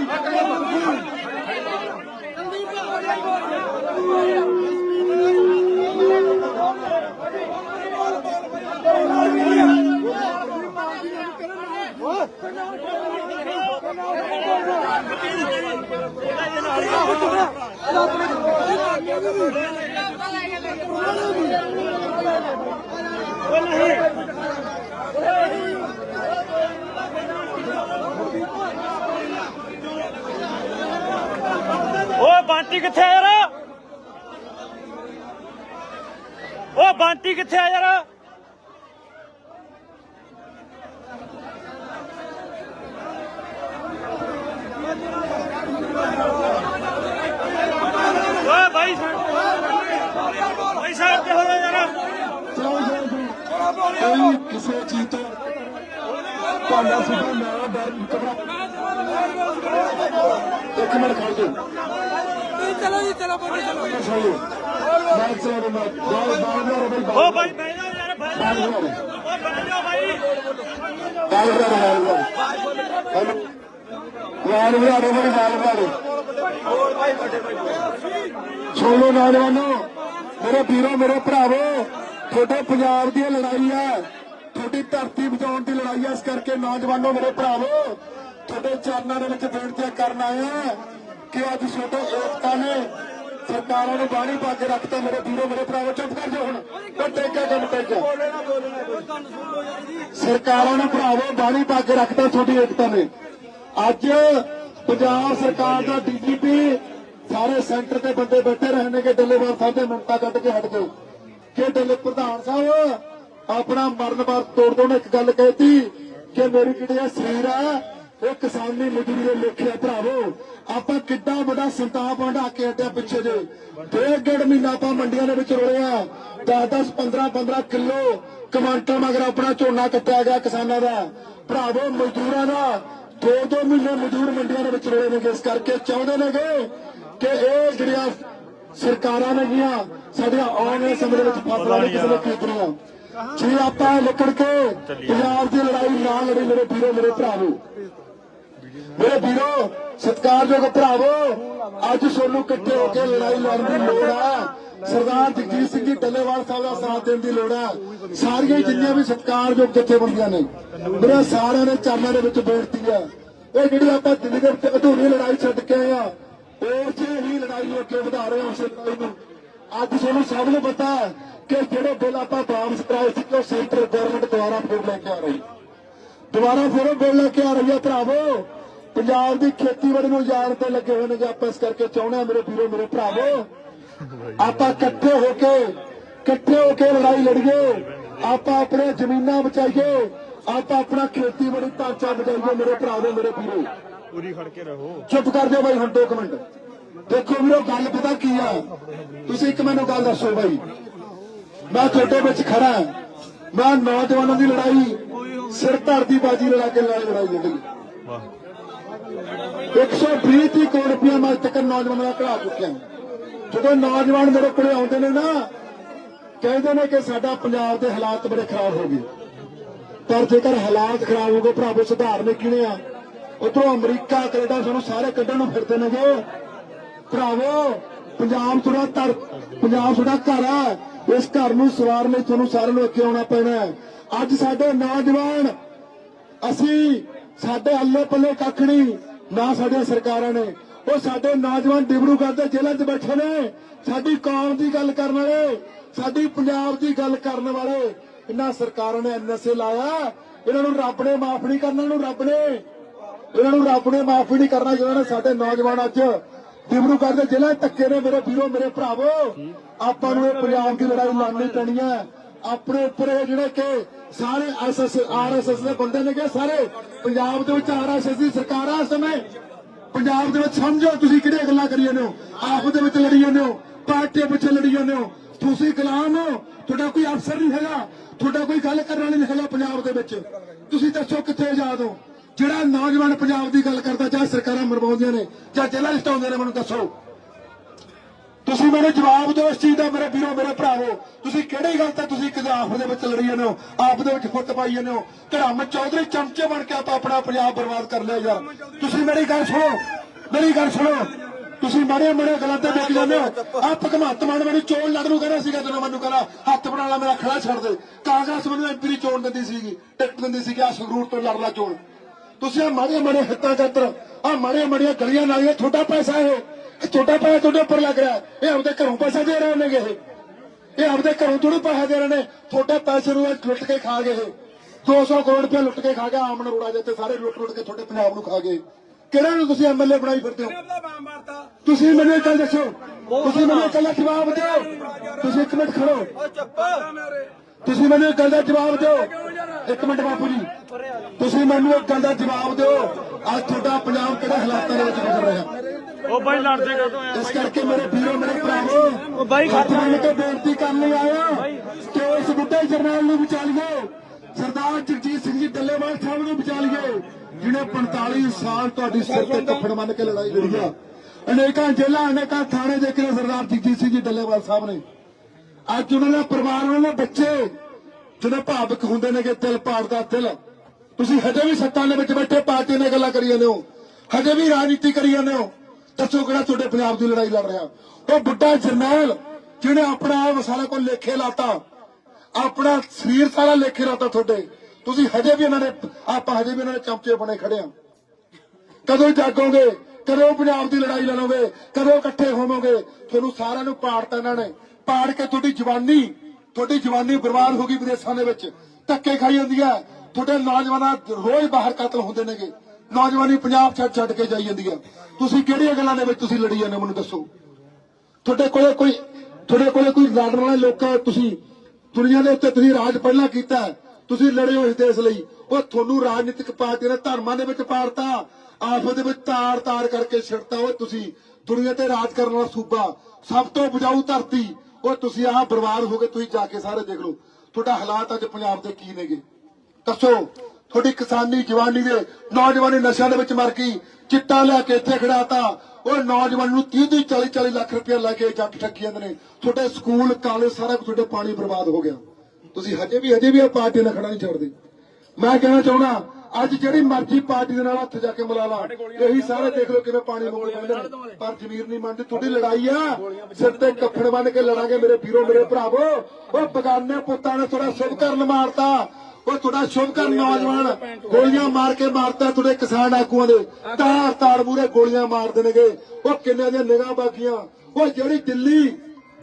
ਅਰੇ ਓਏ ਬੰਟੀ ਕਿੱਥੇ ਆ ਯਾਰ? ਉਹ ਬੰਟੀ ਕਿੱਥੇ ਆ ਯਾਰ? ਓਏ ਬਾਈ ਸਾਹਿਬ, ਬਾਈ ਸਾਈਡ ਤੇ ਹੋ ਯਾਰ? ਕੋਈ ਕਿਸੇ ਚੀਜ਼ ਤੋਂ ਭਾਂਡਾ ਸੁਭਾ ਨਾ ਡਰ ਇੱਕ ਮਿੰਟ ਖੜ ਜਾ ਚਲੋ ਜੀ ਚਲੋ ਬੋਲੀ ਚਲੋ ਓ ਬਹਿ ਯਾਰ ਬਹਿ ਓ ਬਹਿ ਯਾਰ ਵੀ ਸੁਣੋ ਨੌਜਵਾਨੋ ਮੇਰੇ ਵੀਰੋ ਮੇਰੇ ਭਰਾਵੋ ਤੁਹਾਡੇ ਪੰਜਾਬ ਦੀ ਲੜਾਈ ਹੈ ਤੁਹਾਡੀ ਧਰਤੀ ਬਚਾਉਣ ਦੀ ਲੜਾਈ ਹੈ ਇਸ ਕਰਕੇ ਨੌਜਵਾਨੋ ਮੇਰੇ ਭਰਾਵੋ ਤੁਹਾਡੇ ਚਰਨਾਂ ਦੇ ਵਿੱਚ ਬੇਨਤੀਆਂ ਕਰਨ ਆਏ ਹਾਂ ਕਿ ਅੱਜ ਛੋਟੇ ਏਕਤਾ ਨੇ। ਸਰਕਾਰਾਂ ਨੂੰ ਬਾਣੀ ਪਾ ਕੇ ਰੱਖਤਾ ਮੇਰੇ ਵੀਰੋ, ਮੇਰੇ ਭਰਾਵੋ, ਚੁੱਪ ਕਰ ਜਾਓ ਹੁਣ। ਉਹ ਟੇਕਾ ਕੰਮ ਟੇਕਾ ਸਰਕਾਰਾਂ ਨੂੰ ਭਰਾਵੋ, ਬਾਣੀ ਪਾ ਕੇ ਰੱਖਤਾ ਤੁਹਾਡੀ ਏਕਤਾ ਨੇ। ਅੱਜ ਪੰਜਾਬ ਸਰਕਾਰ ਦਾ ਡੀਜੀਪੀ ਸਾਰੇ ਸੈਂਟਰ ਤੇ ਬੰਦੇ ਬੈਠੇ ਰਹੇ ਨੇ ਕਿ ਡੱਲੇਵਾਲ ਸਾਹਿਬ ਦੇ ਮਿੰਟਾਂ ਕੱਢ ਕੇ ਹਟ ਜਾਓ। ਕਿ ਡੱਲੇ ਪ੍ਰਧਾਨ ਸਾਹਿਬ, ਆਪਣਾ ਮਰਨ ਬਾਰ ਤੋੜ ਦੋ ਨੇ, ਇੱਕ ਗੱਲ ਕਹਿਤੀ ਕਿ ਮੇਰੀ ਜਿਹੜੀ ਇਹ ਸਰੀਰ ਆ ਇਹ ਕਿਸਾਨੀ ਮਜ਼ਦੂਰੀ ਦੇ ਲੇਖੇ ਆ ਭਰਾਵੋ ਆਪਾਂ ਕਿੱਡਾ ਵੱਡਾ ਸੰਤਾਪ ਵੰਡਾ ਕੇ ਹਟਿਆ ਪਿੱਛੇ ਜੇ। ਡੇਢ ਡੇਢ ਮਹੀਨਾ ਆਪਾਂ ਮੰਡੀਆਂ ਦੇ ਵਿੱਚ ਰੋਲਿਆ 10 10 15 15 ਕਿਲੋ ਕਮਾਂਟਰ ਮਗਰ ਆਪਣਾ ਝੋਨਾ ਕੱਟਿਆ ਗਿਆ ਕਿਸਾਨਾਂ ਦਾ। ਭਰਾਵੋ ਮਜ਼ਦੂਰਾਂ ਦਾ ਦੋ ਦੋ ਮਹੀਨੇ ਮਜ਼ਦੂਰ ਮੰਡੀਆਂ ਦੇ ਵਿੱਚ ਰੋਲੇ ਨੇ ਇਸ ਕਰਕੇ ਚਾਹੁੰਦੇ ਨੇਗੇ ਕਿ ਇਹ ਜਿਹੜੀਆਂ ਸਰਕਾਰਾਂ ਨੇਗੀਆਂ ਸਾਡੀਆਂ ਆਉਣ ਵਾਲੇ ਸਮੇਂ ਦੇ ਵਿੱਚ ਫਸਲਾਂ ਨਹੀਂ ਕਿਸੇ ਨੇ ਖਰੀਦਣੀਆਂ। ਜੇ ਆਪਾਂ ਲਿਕੜ ਕੇ ਪੰਜਾਬ ਦੀ ਲੜਾਈ ਨਾ ਲੜੀ ਮੇਰੇ ਵੀਰੋ ਮੇਰੇ ਭਰਾਵੋ ਮੇਰੇ ਵੀਰੋ ਸਤਿਕਾਰਯੋਗ ਭਰਾਵੋ, ਅੱਜ ਤੁਹਾਨੂੰ ਇਕੱਠੇ ਹੋ ਕੇ ਲੜਾਈ ਲੜਨ ਦੀ ਲੋੜ ਆ। ਸਰਦਾਰ ਜਗਜੀਤ ਸਿੰਘ ਜੀ, ਡੱਲੇਵਾਲ ਸਾਹਿਬ ਦਾ ਸਾਥ ਦੇਣ ਦੀ ਲੋੜ ਆ। ਸਾਰੀਆਂ ਜਿੰਨੀਆਂ ਵੀ ਸਤਿਕਾਰਯੋਗ ਜਥੇਬੰਦੀਆਂ ਨੇ, ਮੇਰੇ ਸਾਰਿਆਂ ਦੇ ਚਰਨਾਂ ਦੇ ਵਿੱਚ ਬੇਨਤੀ ਆ। ਇਹ ਜਿਹੜੀ ਆਪਾਂ ਦਿੱਲੀ ਦੇ ਵਿੱਚ ਅਧੂਰੀ ਲੜਾਈ ਛੱਡ ਕੇ ਆਏ ਆ ਉਸੇ ਹੀ ਲੜਾਈ ਨੂੰ ਅੱਗੇ ਵਧਾ ਰਹੇ ਹਾਂ ਉਸੇ ਲੜਾਈ ਨੂੰ, ਅੱਜ ਤੁਹਾਨੂੰ ਸਭ ਨੂੰ ਪਤਾ ਕਿ ਜਿਹੜੇ ਬਿੱਲ ਆਪਾਂ ਵਾਪਸ ਕਰਾਏ ਸੀ, ਉਹ ਸੈਂਟਰ ਗਵਰਨਮੈਂਟ ਦੁਆਰਾ ਦੁਬਾਰਾ ਫਿਰ ਬਿੱਲ ਲੈ ਕੇ ਆ ਰਹੀ ਹੈ ਭਰਾਵੋ ਪੰਜਾਬ ਦੀ ਖੇਤੀਬਾੜੀ ਨੂੰ ਜਾਣ ਤੇ ਲੱਗੇ ਹੋਏ ਨੇ ਜੇ ਆਪਾਂ ਇਸ ਕਰਕੇ ਚਾਹੁੰਦੇ ਹਾਂ ਮੇਰੇ ਵੀਰੋ ਮੇਰੇ ਭਰਾਵੋ ਆਪਾਂ ਇਕੱਠੇ ਹੋ ਕੇ ਇਕੱਠੇ ਹੋ ਕੇ ਲੜਾਈ ਲੜੀਏ ਆਪਾਂ ਆਪਣੇ ਜ਼ਮੀਨਾਂ ਬਚਾਈਏ ਆਪਾਂ ਆਪਣਾ ਖੇਤੀਬਾੜੀ ਢਾਂਚਾ ਬਚਾਈਏ ਮੇਰੇ ਭਰਾਵੋ ਮੇਰੇ ਵੀਰੋ। ਪੂਰੀ ਖੜ ਕੇ ਰਹੋ। ਚੁੱਪ ਕਰ ਜਾਓ ਬਾਈ ਹੁਣ ਕੁ ਮਿੰਟ। ਦੇਖੋ ਵੀਰੋ ਗੱਲ ਪਤਾ ਕੀ ਆ? ਤੁਸੀਂ ਇੱਕ ਮੈਨੂੰ ਗੱਲ ਦੱਸੋ ਬਾਈ। ਮੈਂ ਤੁਹਾਡੇ ਵਿੱਚ ਖੜਾ। ਮੈਂ ਨੌਜਵਾਨਾਂ ਦੀ ਲੜਾਈ ਸਿਰ ਧੜ ਦੀ ਬਾਜੀ ਲੜਾ ਕੇ ਲੜਾਈ ਲੜਾਈ ਲੜੀ। 120 ਤੀਹ ਕਰੋੜ ਰੁਪਇਆ ਮੈਂ ਤੱਕ ਨੌਜਵਾਨਾਂ ਦਾ ਕਢਾ ਚੁੱਕਿਆ ਜਦੋਂ ਨੌਜਵਾਨ ਮੇਰੇ ਕੋਲੇ ਆਉਂਦੇ ਨੇ ਨਾ, ਕਹਿੰਦੇ ਨੇ ਕਿ ਸਾਡਾ ਪੰਜਾਬ ਦੇ ਹਾਲਾਤ ਬੜੇ ਖਰਾਬ ਹੋ ਗਏ। ਪਰ ਜੇਕਰ ਹਾਲਾਤ ਖਰਾਬ ਹੋ ਗਏ ਭਰਾਵੋ ਸੁਧਾਰਨੇ ਕਿਵੇਂ ਆ? ਉਧਰੋਂ ਅਮਰੀਕਾ, ਕੈਨੇਡਾ ਸਾਨੂੰ ਸਾਰੇ ਕੱਢਣ ਨੂੰ ਫਿਰਦੇ ਨੇਗੇ। ਭਰਾਵੋ, ਪੰਜਾਬ ਤੁਹਾਡਾ ਧਰ ਪੰਜਾਬ ਤੁਹਾਡਾ ਘਰ ਹੈ ਇਸ ਘਰ ਨੂੰ ਸਵਾਰਨ ਲਈ ਤੁਹਾਨੂੰ ਸਾਰਿਆਂ ਨੂੰ ਅੱਗੇ ਆਉਣਾ ਪੈਣਾ ਅੱਜ ਸਾਡੇ ਨੌਜਵਾਨ, ਅਸੀਂ ਸਾਡੇ ਅੱਲੇ ਪੱਲੇ ਕੱਖ ਨਹੀਂ। ਨਾ ਸਾਡੀਆਂ ਸਰਕਾਰਾਂ ਨੇ, ਉਹ ਸਾਡੇ ਨੌਜਵਾਨ ਡਿਬਰੂਗੜ੍ਹ ਦੇ ਜੇਲ੍ਹਾਂ 'ਚ ਬੈਠੇ ਨੇ। ਸਾਡੀ ਕੌਮ ਦੀ ਗੱਲ ਕਰਨ ਵਾਲੇ, ਸਾਡੀ ਪੰਜਾਬ ਦੀ ਗੱਲ ਕਰਨ ਵਾਲੇ, ਇਹਨਾਂ ਸਰਕਾਰਾਂ ਨੇ ਐਨਐਸਏ ਲਾਇਆ। ਇਹਨਾਂ ਨੂੰ ਰੱਬ ਨੇ ਮਾਫ ਨਹੀਂ ਕਰਨਾ, ਇਹਨਾਂ ਨੂੰ ਰੱਬ ਨੇ। ਇਹਨਾਂ ਨੂੰ ਰੱਬ ਨੇ ਮਾਫੀ ਨਹੀਂ ਕਰਨਾ ਜਿਹਨਾਂ ਨੇ ਸਾਡੇ ਨੌਜਵਾਨ ਅੱਜ ਡਿਬਰੂਗੜ੍ਹ ਦੇ ਜ਼ਿਲ੍ਹੇ ਧੱਕੇ ਨੇ, ਮੇਰੇ ਵੀਰੋ, ਮੇਰੇ ਭਰਾਵੋ। ਆਪਾਂ ਨੂੰ ਇਹ ਪੰਜਾਬ ਦੀ ਲੜਾਈ ਲੜਨੀ ਪੈਣੀ ਹੈ। ਆਪਣੇ ਉੱਪਰ ਇਹ ਜਿਹੜੇ ਕਿ ਸਾਰੇ ਐਸਐਸ ਆਰਐਸਐਸ ਦੇ ਬੰਦੇ ਨੇ ਕਿ ਸਾਰੇ ਪੰਜਾਬ ਦੇ ਵਿੱਚ ਆਰਐਸਐਸ ਦੀ ਸਰਕਾਰ ਆ ਸਮੇਂ। ਪੰਜਾਬ ਦੇ ਵਿੱਚ ਸਮਝੋ ਤੁਸੀਂ ਕਿਹੜੀਆਂ ਗੱਲਾਂ ਕਰੀ ਜਾਂਦੇ ਹੋ। ਆਪਸ ਦੇ ਵਿੱਚ ਲੜੀ ਜਾਂਦੇ ਹੋ, ਪਾਰਟੀਆਂ ਪਿੱਛੇ ਲੜੀ ਜਾਂਦੇ ਹੋ। ਤੁਸੀਂ ਗੁਲਾਮ ਹੋ, ਤੁਹਾਡਾ ਕੋਈ ਅਫਸਰ ਨਹੀਂ ਹੈਗਾ, ਤੁਹਾਡਾ ਕੋਈ ਗੱਲ ਕਰਨ ਵਾਲਾ ਨਹੀਂ ਹੈਗਾ ਪੰਜਾਬ ਦੇ ਵਿੱਚ। ਤੁਸੀਂ ਦੱਸੋ ਕਿੱਥੇ ਆਜ਼ਾਦ ਹੋ। ਜਿਹੜਾ ਨੌਜਵਾਨ ਪੰਜਾਬ ਦੀ ਗੱਲ ਕਰਦਾ, ਚਾਹੇ ਸਰਕਾਰਾਂ ਮਰਵਾਉਂਦੀਆਂ ਨੇ, ਜਾਂ ਜੇਲ੍ਹਾਂ ਵਿੱਚ ਆਉਂਦੇ ਨੇ, ਮੈਨੂੰ ਦੱਸੋ। ਤੁਸੀਂ ਮੈਨੂੰ ਜਵਾਬ ਦਿਓ ਇਸ ਚੀਜ਼ ਦਾ, ਮੇਰੇ ਵੀਰੋ, ਮੇਰੇ ਭਰਾਵੋ। ਤੁਸੀਂ ਕਿਹੜੀ ਗੱਲ ਤੇ ਤੁਸੀਂ ਕਿਤੇ ਦੇ ਵਿੱਚ ਲੜੀ ਜਾਂਦੇ ਹੋ? ਆਪ ਦੇ ਵਿੱਚ ਫੁੱਟ ਪਾਈ ਜਾਂਦੇ ਹੋ? ਧਰਮ ਚੌਧਰੀ ਚਮਚੇ ਬਣ ਕੇ ਆਪਾਂ ਆਪਣਾ ਪੰਜਾਬ ਬਰਬਾਦ ਕਰ ਲਿਆ ਯਾਰ। ਤੁਸੀਂ ਮੇਰੀ ਗੱਲ ਸੁਣੋ। ਮੇਰੀ ਗੱਲ ਸੁਣੋ। ਤੁਸੀਂ ਮਾੜੇ ਮਾੜੇ ਗੱਲਾਂ ਤੇ ਡਿੱਗ ਜਾਂਦੇ ਹੋ। ਆ ਭਗਵੰਤ ਮਾਨ ਮੈਨੂੰ ਚੋਣ ਲੜ ਨੂੰ ਕਹਿੰਦਾ ਸੀਗਾ, ਜਦੋਂ ਮੈਨੂੰ ਕਹਿੰਦਾ, ਹੱਥ ਬਣਾ ਲਾ, ਮੇਰਾ ਖੜਾ ਛੱਡ ਦੇ। ਕਾਂਗਰਸ ਮੈਨੂੰ ਐਮਪੀ ਦੀ ਚੋਣ ਦਿੰਦੀ ਸੀਗੀ, ਟਿਕਟ ਦਿੰਦੀ ਸੀਗੀ ਆ ਸੰਗਰੂਰ ਤੋਂ ਲੜਨਾ ਚੋਣ। ਤੁਸੀਂ ਆ ਮਾੜੇ ਮਾੜੇ ਹਿੱਤਾਂ ਖਾਤਰ ਆ ਮਾੜੇ ਮਾੜੀਆਂ ਗਲੀਆਂ ਨਾਲੀਆਂ, ਤੁਹਾਡਾ ਪੈਸਾ ਇਹ ਇਹ। ਤੁਹਾਡਾ ਪੈਸਾ ਤੁਹਾਡੇ ਉੱਪਰ ਲੱਗ ਰਿਹਾ ਇਹ ਆਪਦੇ ਘਰੋਂ ਪੈਸਾ ਦੇ ਰਹੇ ਨੇਗੇ ਇਹ। ਇਹ ਆਪਦੇ ਘਰੋਂ ਥੋੜੀ ਪੈਸਾ ਦੇ ਰਹੇ ਨੇ। ਤੁਹਾਡੇ ਪੈਸੇ ਨੂੰ ਲੁੱਟ ਕੇ ਖਾ ਗਏ 200 ਕਰੋੜ ਰੁਪਏ ਲੁੱਟ ਕੇ ਖਾ ਗਿਆ ਆਮ ਨਰੋੜਾ ਜਿੱਤੇ ਸਾਰੇ ਲੁੱਟ ਲੁੱਟ ਕੇ ਤੁਹਾਡੇ ਪੰਜਾਬ ਨੂੰ ਖਾ ਗਏ। ਕਿਹੜਾ ਨੂੰ ਤੁਸੀਂ ਐਮਐਲਏ ਬਣਾਈ ਫਿਰਦੇ ਹੋ? ਤੁਸੀਂ ਮੈਨੂੰ ਇੱਕ ਗੱਲ ਦੱਸੋ। ਤੁਸੀਂ ਮੈਨੂੰ ਇੱਕ ਗੱਲ ਦਾ ਜਵਾਬ ਦਿਓ। ਤੁਸੀਂ ਇੱਕ ਮਿੰਟ ਖੜੋ। ਤੁਸੀਂ ਮੈਨੂੰ ਇੱਕ ਗੱਲ ਦਾ ਜਵਾਬ ਦਿਓ। ਇੱਕ ਮਿੰਟ ਬਾਪੂ ਜੀ। ਤੁਸੀਂ ਮੈਨੂੰ ਇੱਕ ਗੱਲ ਦਾ ਜਵਾਬ ਦਿਓ। ਅੱਜ ਤੁਹਾਡਾ ਪੰਜਾਬ ਕਿਹੜਾ ਹਾਲਾਤਾਂ ਦੇ ਵਿੱਚ ਗੁਜ਼ਰ ਰਿਹਾ? ਉਹ ਬਾਈ ਲੜਦੇ ਕਦੋਂ ਆ? ਇਸ ਕਰਕੇ ਮੇਰੇ ਵੀਰੋ ਮੇਰੇ ਭਰਾਵੋ ਉਹ ਬਾਈ ਬੰਨ ਕੇ ਬੇਨਤੀ ਕਰਨ ਲਈ ਆਇਆ ਕਿ ਇਸ ਬੁੱਢੇ ਜਰਨੈਲ ਨੂੰ ਬਚਾ ਲਈਏ। ਸਰਦਾਰ ਜਗਜੀਤ ਸਿੰਘ ਜੀ ਡੱਲੇਵਾਲ ਸਾਹਿਬ ਨੂੰ ਬਚਾ ਲਈਏ ਜਿਹਨੇ 45 ਸਾਲ ਤੁਹਾਡੀ ਸਿਰ ਤੇ ਕੱਫੜ ਬੰਨ ਕੇ ਲੜਾਈ ਲੜੀ ਆ। ਅਨੇਕਾਂ ਜੇਲ੍ਹਾਂ ਅਨੇਕਾਂ ਥਾਣੇ ਦੇਖੇ ਸਰਦਾਰ ਜਗਜੀਤ ਸਿੰਘ ਜੀ ਡੱਲੇਵਾਲ ਸਾਹਿਬ ਨੇ। ਅੱਜ ਉਹਨਾਂ ਦਾ ਪਰਿਵਾਰ ਉਹਨਾਂ ਦੇ ਬੱਚੇ ਜਿਹੜੇ ਭਾਵਕ ਹੁੰਦੇ ਨੇ ਕਿ ਦਿਲ ਪਾੜਦਾ ਦਿਲ ਤੁਸੀਂ ਹਜੇ ਵੀ ਸੱਤਾਂ ਦੇ ਵਿੱਚ ਬੈਠੇ ਪਾਰਟੀ ਨਾਲ ਗੱਲਾਂ ਕਰੀ ਜਾਂਦੇ ਹੋ। ਹਜੇ ਵੀ ਰਾਜਨੀਤੀ ਕਰੀ ਜਾਂਦੇ ਹੋ। ਦੱਸੋ ਕਿਹੜਾ ਤੁਹਾਡੇ ਪੰਜਾਬ ਦੀ ਲੜਾਈ ਲੜ ਰਿਹਾ? ਉਹ ਬੁੱਢਾ ਜਰਨੈਲ ਜਿਹਨੇ ਆਪਣਾ ਆਪ ਸਾਰਾ ਕੁਝ ਲੇਖੇ ਲਾਤਾ। ਆਪਣਾ ਸਰੀਰ ਸਾਰਾ ਲੇਖੇ ਲਾਤਾ ਤੁਹਾਡੇ। ਤੁਸੀਂ ਹਜੇ ਵੀ ਇਹਨਾਂ ਨੇ, ਆਪਾਂ ਹਜੇ ਵੀ ਇਹਨਾਂ ਦੇ ਚਮਚੇ ਬਣੇ ਖੜੇ ਆ ਕਦੋਂ ਜਾਗੋਗੇ? ਕਦੋਂ ਪੰਜਾਬ ਦੀ ਲੜਾਈ ਲੜੋਗੇ? ਕਦੋਂ ਇਕੱਠੇ ਹੋਵੋਗੇ? ਤੁਹਾਨੂੰ ਸਾਰਿਆਂ ਨੂੰ ਪਾੜਤਾ ਇਹਨਾਂ ਨੇ। ਪਾੜ ਕੇ ਤੁਹਾਡੀ ਜਵਾਨੀ ਤੁਹਾਡੀ ਜਵਾਨੀ ਬਰਬਾਦ ਹੋ ਗਈ ਵਿਦੇਸ਼ਾਂ ਦੇ ਵਿੱਚ। ਧੱਕੇ ਖਾਈ ਜਾਂਦੀ ਹੈ। ਤੁਹਾਡੇ ਨੌਜਵਾਨਾਂ ਰੋਜ਼ ਬਾਹਰ ਕਤਲ ਹੁੰਦੇ ਨੇਗੇ। ਨੌਜਵਾਨੀ ਪੰਜਾਬ ਛੱਡ ਛੱਡ ਕੇ ਜਾਈ ਜਾਂਦੀ ਹੈ। ਤੁਸੀਂ ਕਿਹੜੀਆਂ ਗੱਲਾਂ ਦੇ ਵਿੱਚ ਤੁਸੀਂ ਲੜੀ ਜਾਂਦੇ ਮੈਨੂੰ ਦੱਸੋ। ਤੁਹਾਡੇ ਕੋਲੇ ਕੋਈ, ਤੁਹਾਡੇ ਕੋਲੇ ਕੋਈ ਲੜਨ ਵਾਲੇ ਲੋਕ ਤੁਸੀਂ ਦੁਨੀਆ ਦੇ ਉੱਤੇ ਤੁਸੀਂ ਰਾਜ ਪਹਿਲਾਂ ਕੀਤਾ ਤੁਸੀਂ ਲੜੇ ਹੋ ਇਸ ਦੇਸ਼ ਲਈ। ਉਹ ਤੁਹਾਨੂੰ ਰਾਜਨੀਤਿਕ ਪਾਰਟੀਆਂ ਨੇ ਧਰਮਾਂ ਦੇ ਵਿੱਚ ਪਾੜਤਾ। ਆਫਤ ਦੇ ਵਿੱਚ ਤਾਰ ਤਾਰ ਕਰਕੇ ਛਿੜਤਾ। ਉਹ ਤੁਸੀਂ ਦੁਨੀਆ ਤੇ ਰਾਜ ਕਰਨ ਵਾਲਾ ਸੂਬਾ। ਸਭ ਤੋਂ ਬਜਾਊ ਧਰਤੀ। ਉਹ ਤੁਸੀਂ ਆਹ ਬਰਬਾਦ ਹੋ ਗਏ। ਤੁਸੀਂ ਜਾ ਕੇ ਸਾਰੇ ਦੇਖ ਲਓ। ਤੁਹਾਡਾ ਹਾਲਾਤ ਅੱਜ ਪੰਜਾਬ ਦੇ ਕੀ ਨੇਗੇ? ਦੱਸੋ। ਤੁਹਾਡੀ ਕਿਸਾਨੀ ਜਵਾਨੀ ਦੇ ਨੌਜਵਾਨੀ ਨਸ਼ਿਆਂ ਦੇ ਵਿੱਚ ਮਰ ਗਈ ਚਿੱਟਾ ਲਿਆ ਕੇ ਇੱਥੇ ਖੜਾਤਾ ਉਹ ਨੌਜਵਾਨ ਨੂੰ 30 30 40 40 ਲੱਖ ਰੁਪਏ ਲੈ ਕੇ ਜੱਟ ਠੱਗੀ ਜਾਂਦੇ ਨੇ। ਤੁਹਾਡੇ ਸਕੂਲ ਕਾਲਜ ਸਾਰਾ ਕੁਝ ਤੁਹਾਡੇ ਪਾਣੀ ਬਰਬਾਦ ਹੋ ਗਿਆ। ਤੁਸੀਂ ਹਜੇ ਵੀ ਹਜੇ ਵੀ ਇਹ ਪਾਰਟੀ ਨਾਲ ਖੜਾ ਨਹੀਂ ਛੱਡਦੇ। ਮੈਂ ਕਹਿਣਾ ਚਾਹੁੰਦਾ ਅੱਜ ਜਿਹੜੀ ਮਰਜ਼ੀ ਪਾਰਟੀ ਦੇ ਨਾਲ ਹੱਥ ਜਾ ਕੇ ਮਿਲਾ ਲਾ। ਇਹੀ ਸਾਰੇ ਦੇਖ ਲਓ ਕਿਵੇਂ ਪਾਣੀ ਬੰਦੇ ਨੇ। ਪਰ ਜ਼ਮੀਰ ਨਹੀਂ ਮੰਨਦੀ ਤੁਹਾਡੀ ਲੜਾਈ ਆ। ਸਿਰ ਤੇ ਕੱਫੜ ਬੰਨ ਕੇ ਲੜਾਂਗੇ ਮੇਰੇ ਵੀਰੋ ਮੇਰੇ ਭਰਾਵੋ। ਉਹ ਬਗਾਨੇ ਪੁੱਤਾਂ ਨੇ ਤੁਹਾਡਾ ਸ਼ੁਭ ਕਰਨ ਮਾਰਤਾ ਉਹ ਤੁਹਾਡਾ ਸ਼ੁਭ ਕਰਨ ਨੌਜਵਾਨ, ਗੋਲੀਆਂ ਮਾਰ ਕੇ ਮਾਰਤਾ ਤੁਹਾਡੇ ਕਿਸਾਨ ਆਗੂਆਂ ਦੇ। ਤਾਰ ਤਾਰ ਮੂਰੇ ਗੋਲੀਆਂ ਮਾਰਦੇ ਨੇਗੇ ਉਹ ਕਿੰਨੇ ਦੀਆਂ ਨਿਗਾਹ ਬਾਕੀਆਂ। ਉਹ ਜਿਹੜੀ ਦਿੱਲੀ